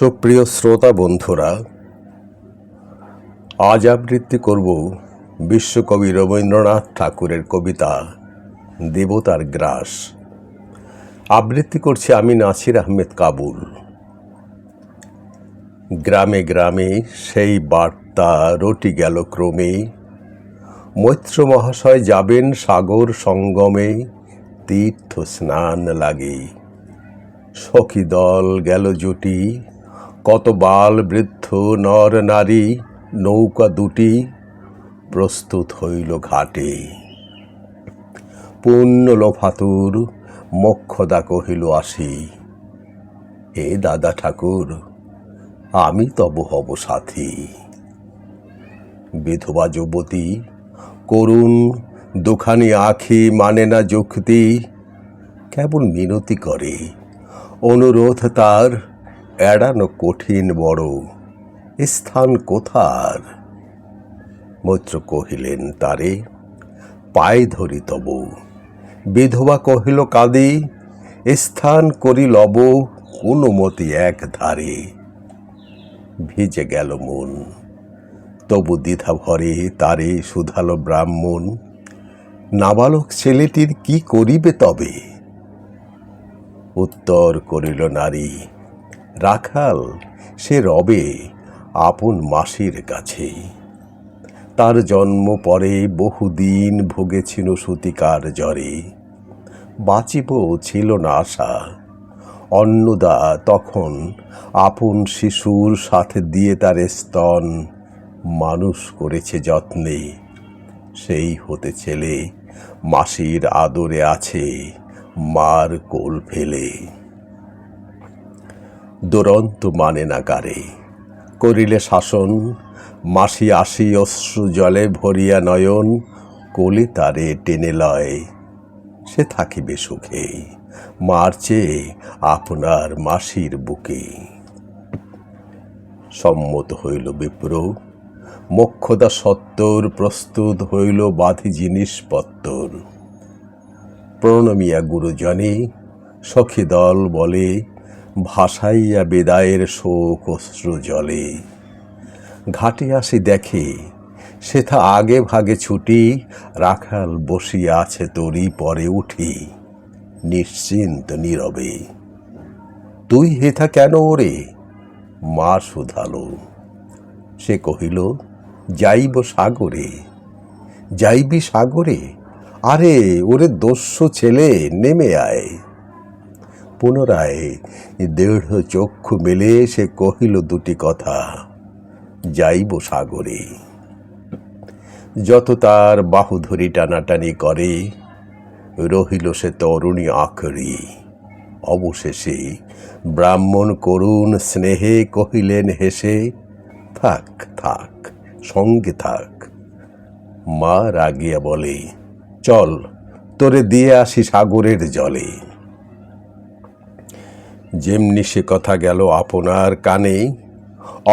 সুপ্রিয় শ্রোতা বন্ধুরা, আজ আবৃত্তি করব বিশ্বকবি রবীন্দ্রনাথ ঠাকুরের কবিতা দেবতার গ্রাস। আবৃত্তি করছি আমি নাসির আহমেদ কাবুল। গ্রামে গ্রামে সেই বার্তা রটি গেল ক্রমে। মৈত্র মহাশয় যাবেন সাগর সঙ্গমে তীর্থ স্নান লাগে। সখী দল গেল জুটি কত বাল বৃদ্ধ নর নারী, নৌকা দুটি প্রস্তুত হইল ঘাটে। পুণ্য লোফাতুর মক্ষদা কহিল, আসি। হে দাদা ঠাকুর, আমি তব হব সাথী। বিধবা যুবতী, করুণ দুখানি আখি মানে না যুক্তি। কেবল মিনতি করে, অনুরোধ তার এড়ানো কঠিন বড় স্থান কোথার? মৈত্র কহিলেন, তারে পায়ে ধরি তব। বিধবা কহিল, কাঁদি স্থান করি লব অনুমতি এক ধারে ভিজে গেল মন, তবু দ্বিধা ভরে তারে শুধালো ব্রাহ্মণ, নাবালক ছেলেটির কি করিবে তবে? উত্তর করিল, নারী রাখাল, সে রবে আপন মাসির কাছে তার জন্ম পরে বহুদিন ভুগেছিল সতিকার জ্বরে। বাঁচিব ছিল না আশা। অন্নদা তখন আপন শিশুর সাথে দিয়ে তার স্তন মানুষ করেছে যত্নে। সেই হতে ছেলে মাসির আদরে আছে মার কোল ফেলে। দুরন্ত মানে না গারে করিলে শাসন, মাসি আসি অশ্রু জলে ভরিয়া নয়ন, কলি তারে টেনে লয়, সে থাকিবে সুখে, মার চেয়ে আপনার মাসির বুকে। সম্মত হইল বিপ্র, মোক্ষদা সত্তর, প্রস্তুত হইল বাধি জিনিসপত্তর প্রণমিয়া গুরুজনে সখী দল বলে ভাসাইয়া বেদায়ের শোক অশ্রু জলে। ঘাটে আসি দেখে সে সেথা আগে ভাগে ছুটি, রাখাল বসিয়া আছে তরি পরে উঠি, নিশ্চিন্ত নীরবে। তুই হেথা কেন ওরে? মা শুধালো। সে কহিল, যাইব সাগরে। যাইবি সাগরে? আরে, ওরে দস্যু ছেলে, নেমে আয়। পুনরায় দেড় চক্ষু মেলে সে কহিল দুটি কথা। যাইব সাগরে। যত তার বাহু ধরি টানাটানি করে, রহিল সে তরুণী আখরি অবশেষে ব্রাহ্মণ করুণ স্নেহে কহিলেন হেসে, থাক থাক, সঙ্গে থাক। মা রাগিয়া বলে, চল, তোরে দিয়ে আসি সাগরের জলে। যেমনি সে কথা গেল আপনার কানে,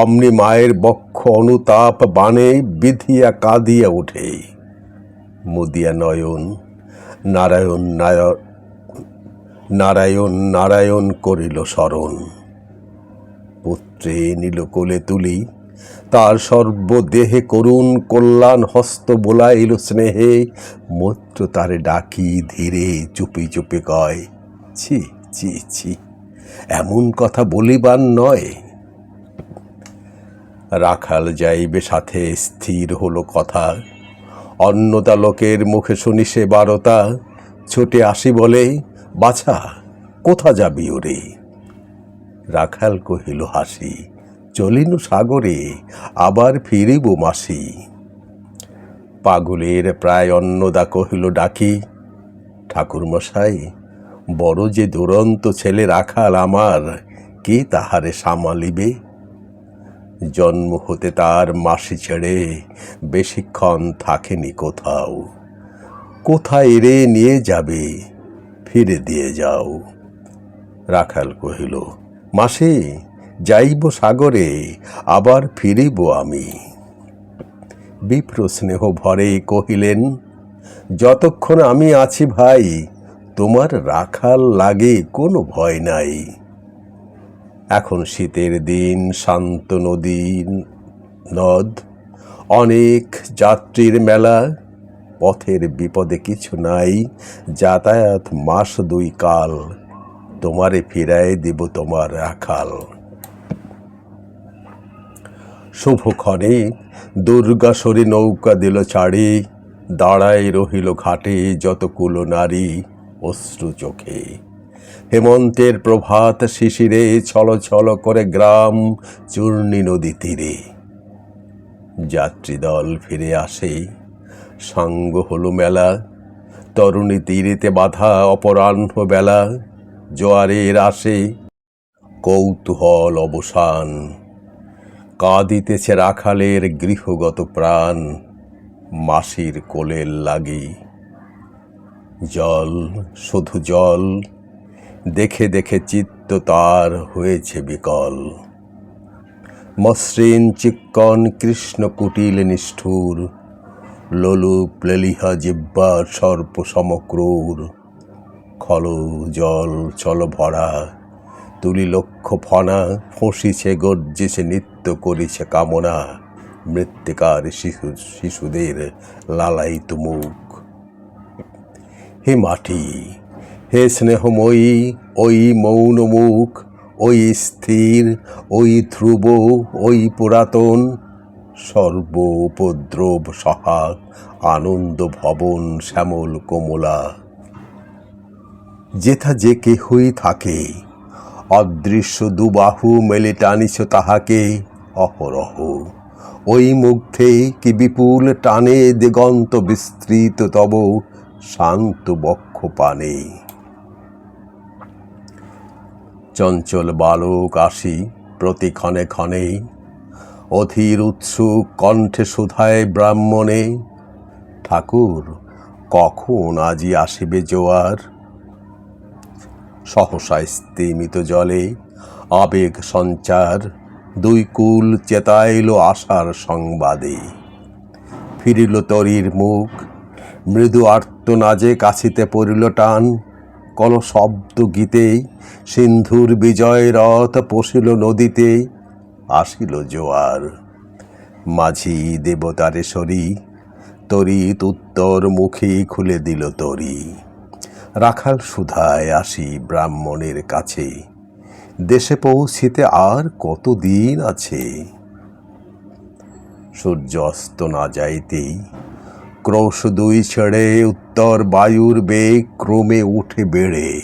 অমনি মায়ের বক্ষ অনুতাপ বানে বিধিয়া কাঁদিয়া উঠে মুদিয়া নয়ন, নারায়ণ নায়, নারায়ণ নারায়ণ করিল স্মরণ পুত্রে নিল কোলে তুলি, তার সর্বদেহে করুণ কল্যাণ হস্ত বোলাইল স্নেহে, মৈত্র তারে ডাকি ধীরে চুপি চুপি কয়, ছি ছি ছি। এমন কথা বলিবার নয়। রাখাল যাইবে সাথে, স্থির হলো কথা। অন্নদা লোকের মুখে শুনি সে বারতা। ছুটে আসি বলে, বাছা, কোথা যাবি ওরে? রাখাল কহিল, হাসি, চলিনু সাগরে, আবার ফিরিব মাসি। পাগলের প্রায় অন্নদা কহিল, ডাকি, ঠাকুরমশাই বড় যে দুরন্ত ছেলে রাখাল আমার, কে তাহারে সামালিবে? জন্ম হতে তার মাসি ছেড়ে বেশিক্ষণ থাকেনি কোথাও। কোথায় রে নিয়ে যাবে? ফিরে দিয়ে যাও। রাখাল কহিল, মাসি, যাইব সাগরে, আবার ফিরিব আমি। বিপ্র স্নেহ ভরে কহিলেন, যতক্ষণ আমি আছি ভাই তোমার রাখাল লাগে কোনো ভয় নাই। এখন শীতের দিন, শান্ত নদী, নদ, অনেক যাত্রীর মেলা, পথের বিপদে কিছু নাই, যাতায়াত মাস দুই কাল, তোমারে ফিরায় দিব তোমার রাখাল। শুভক্ষণে দুর্গাসরী নৌকা দিল ছাড়ি দাঁড়ায় রহিল ঘাটে যত কুলো নারী অশ্রু চোখে। হেমন্তের প্রভাত শিশিরে ছল ছল করে গ্রাম চূর্ণী নদী তীরে। যাত্রীদল ফিরে আসে। সাঙ্গ হলো মেলা। তরুণী তীরেতে বাধা অপরাহ্ন বেলা। জোয়ারের আসে কৌতূহল অবসান। কাঁদিতেছে রাখালের গৃহগত প্রাণ। মাসির কোলের লাগি। জল, শুধু জল। দেখে দেখে চিত্ত তার হয়েছে বিকল। মসৃণ চিক্কন কৃষ্ণ কুটিল নিষ্ঠুর। লোলুপ লেলিহা জিব্বার সর্প সমক্রূর। খল জল চল ভরা, তুলি লক্ষ ফনা, ফসিছে গর্জিছে নৃত্য করিছে কামনা। মৃত্তিকার শিশু শিশুদের লালায়িত মুখ। হে মাটি, হে স্নেহময়ী, ওই মৌন মুখ, ওই স্থির, ওই ধ্রুব, ওই পুরাতন সর্ব উপদ্রব সহা আনন্দ ভবন শ্যামল কমলা। যেথা যে কেহই থাকে, অদৃশ্য দুবাহু মেলে টানিছ তাহাকে অহরহ। ওই মুগ্ধে কি বিপুল টানে দিগন্ত বিস্তৃত তব শান্ত বক্ষ পানে চঞ্চল বালক আসি প্রতি ক্ষণে ক্ষণে। অধীর উৎসুক কণ্ঠে সুধায় ব্রাহ্মণে, ঠাকুর, কখন আজি আসিবে জোয়ার? সহসা স্তিমিত জলে আবেগ সঞ্চার, দুই কুল চেতাইল আশার সংবাদে। ফিরিল তরির মুখ, মৃদু আর্তনাজে কাশিতে পড়িল টান, কল শব্দ গীতে সিন্ধুর বিজয় রথ পশিল নদীতে আসিল জোয়ার। মাঝি দেবতারেশ্বরী তরিত উত্তর মুখে খুলে দিল তরি। রাখাল সুধায় আসি ব্রাহ্মণের কাছে, দেশে পৌঁছিতে আর কতদিন আছে? সূর্য অস্ত না যাইতেই ক্রোশ দুই ছেড়ে উত্তর বায়ুর বেগ ক্রমে উঠে বেড়ে।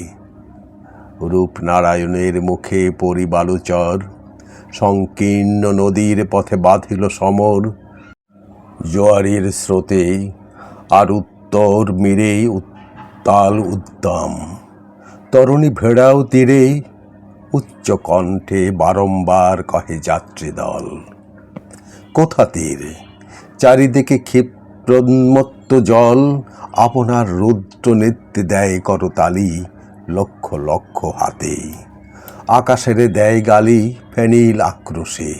রূপনারায়ণের মুখে পরিবালুচর, সংকীর্ণ নদীর পথে বাঁধিল সমর। জোয়ারের স্রোতে আর উত্তর মিরে উত্তাল উদ্যম। তরুণী ভেড়াও তীরে উচ্চ কণ্ঠে বারংবার কহে যাত্রী দল কোথা তীর? চারিদিকে ক্ষিপ্রোন্মত্ত জল আপনার রুদ্র নৃত্যে দেয় করতালি লক্ষ লক্ষ হাতে। আকাশেরে দেয় গালি ফেনিল আক্রোশে।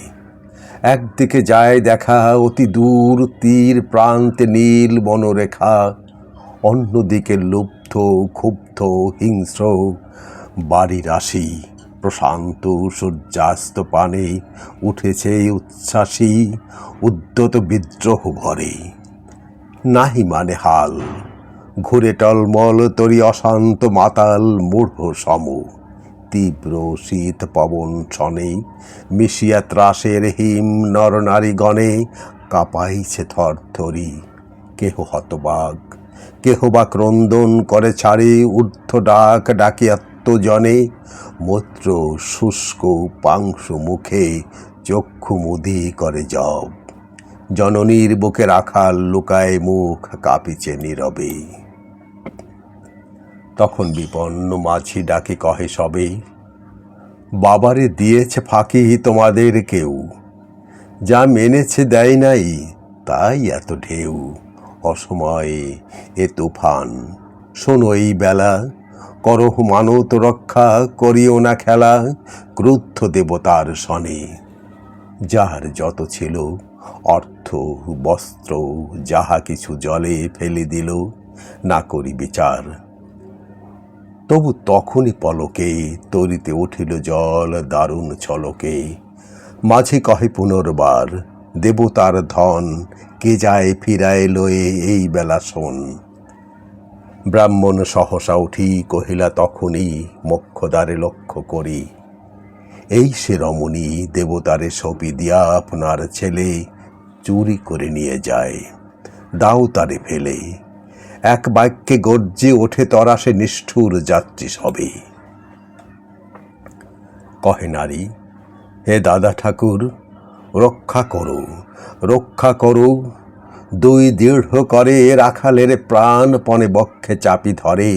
একদিকে যায় দেখা অতি দূর তীর প্রান্তে নীল বনরেখা, অন্যদিকে লুব্ধ ক্ষুব্ধ হিংস্র বাড়ির রাশি, প্রশান্ত সূর্যাস্ত পানে উঠেছে উচ্ছ্বাসী উদ্যত বিদ্রোহ ভরে। নাহি মানে হাল। ঘুরে টলমল তরি অশান্ত মাতাল মূঢ় সম। তীব্র শীত পবন ছনে, মিশিয়া ত্রাসের হিম নরনারীগণে কাঁপাইছে থরথরি কেহ হতবাগ কেহ বা ক্রন্দন করে ছাড়ে, ঊর্ধ্ব ডাক ডাকিয়াত্মজনে মূত্র শুষ্ক পাংশু মুখে চক্ষু মুদি করে জব। জননীর বুকে রাখাল লুকায় মুখ কাঁপিছে নীরবে। তখন বিপন্ন মাঝি ডাকে কহে, সবে, বাবারে দিয়েছে ফাঁকি তোমাদের কেউ। যা মেনেছে দেয় নাই, তাই এত ঢেউ। অসময়ে এ তুফান, শোনো এই বেলা। করহ মানত রক্ষা, করিও না খেলা, ক্রুদ্ধ দেবতার সনে। যার যত ছিল অর্থ, বস্ত্র, যাহা কিছু জলে ফেলে দিল, না করি বিচার। তবু তখনই পলকে, তরিতে উঠিল জল, দারুণ ছলকে। মাঝে কহে পুনর্বার, দেবতার ধন, কে যায় ফিরায় লয়ে এই বেলা শোন? ব্রাহ্মণ সহসা উঠি, কহিলা, তখনই মোক্ষদ্বারে লক্ষ্য করি। এই সে রমণী দেবতারে সপি দিয়া আপনার ছেলে চুরি করে নিয়ে যায়, দাও তারে ফেলে। এক বাক্যে গর্জে ওঠে তরা, সে নিষ্ঠুর যাত্রী সবে। কহে নারী, হে দাদা ঠাকুর, রক্ষা করো রক্ষা করো। দুই দৃঢ় করে রাখালের প্রাণপণে বক্ষে চাপি ধরে,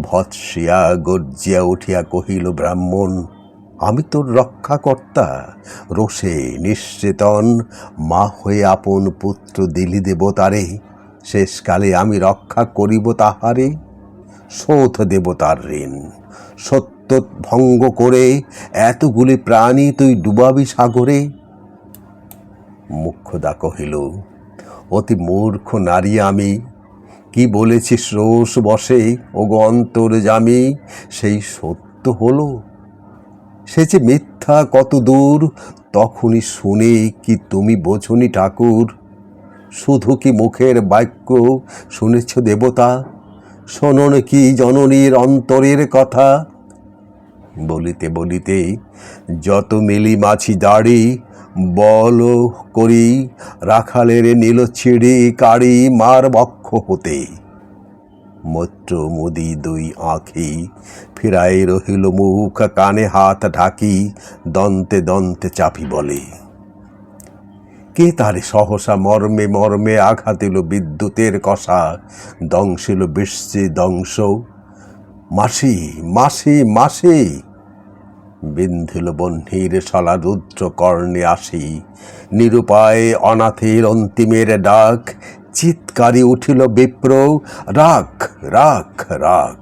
ভৎসিয়া গর্জিয়া উঠিয়া কহিল, ব্রাহ্মণ আমি তোর রক্ষাকর্তা। রোষে নিশ্চেতন মা হয়ে আপন পুত্র দিলি দেবতারে শেষকালে আমি রক্ষা করিব তাহারে, শোধ দেবতার ঋণ। সত্য ভঙ্গ করে এতগুলি প্রাণী তুই ডুবাবি সাগরে। মুখ্যদা কহিল, অতি মূর্খ নারী আমি, কি বলেছিস রোষ বসে? ও অন্তর জামি সেই সত্য হলো? সে যে মিথ্যা কত দূর, তখনই শুনে কি তুমি বোঝনি ঠাকুর। শুধু কি মুখের বাক্য শুনেছ দেবতা? শোনন কি জননীর অন্তরের কথা। বলিতে বলিতে যত মিলি মাছি দাড়ি, বল করি, রাখালের নীল ছিড়ি কাড়ি মার বক্ষ হতে। মৈত্র মুদি দুই আঁখি। ফিরাই রহিল মুখ, কানে হাত ঢাকি, দন্তে দন্তে চাপি বলে। কে তারে সহসা মর্মে মর্মে আঘাত দিল বিদ্যুতের কষা দংশিল বিশ্বে দংশ মাসি মাসি মাসি! বিন্ধিল বহ্নির সলা রুদ্র কর্ণে আসি। নিরুপায় অনাথের অন্তিমের ডাক চিৎকারে উঠিল বিপ্র, রাখ রাখ রাখ।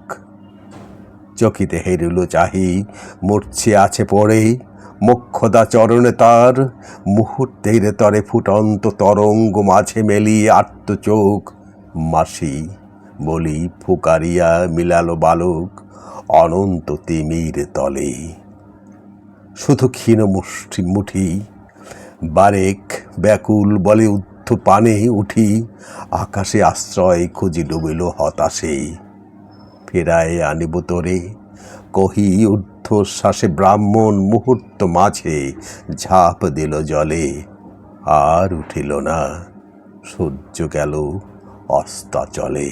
চকিতে হেরিল চাহি মূর্ছে আছে পড়ে মোক্ষদা চরণে তার, মুহূর্তের তরে ফুটন্ত তরঙ্গ মাঝে মেলিয়ে আত্ম চোখ মাসি বলি, ফুকারিয়া মিলালো বালক, অনন্ত তিমির তলে। শুধু ক্ষীণ মুষ্টি মুঠি, বারেক ব্যাকুল বলে উদ্ধ পানে উঠি, আকাশে আশ্রয় খুঁজি ডুবিল হতাশে। ফেরায় আনিব তোরে, কহি ঊর্ধ্বশ্বাসে ব্রাহ্মণ মুহূর্ত মাঝে ঝাঁপ দিল জলে, আর উঠিল না, সূর্য গেল অস্তাচলে।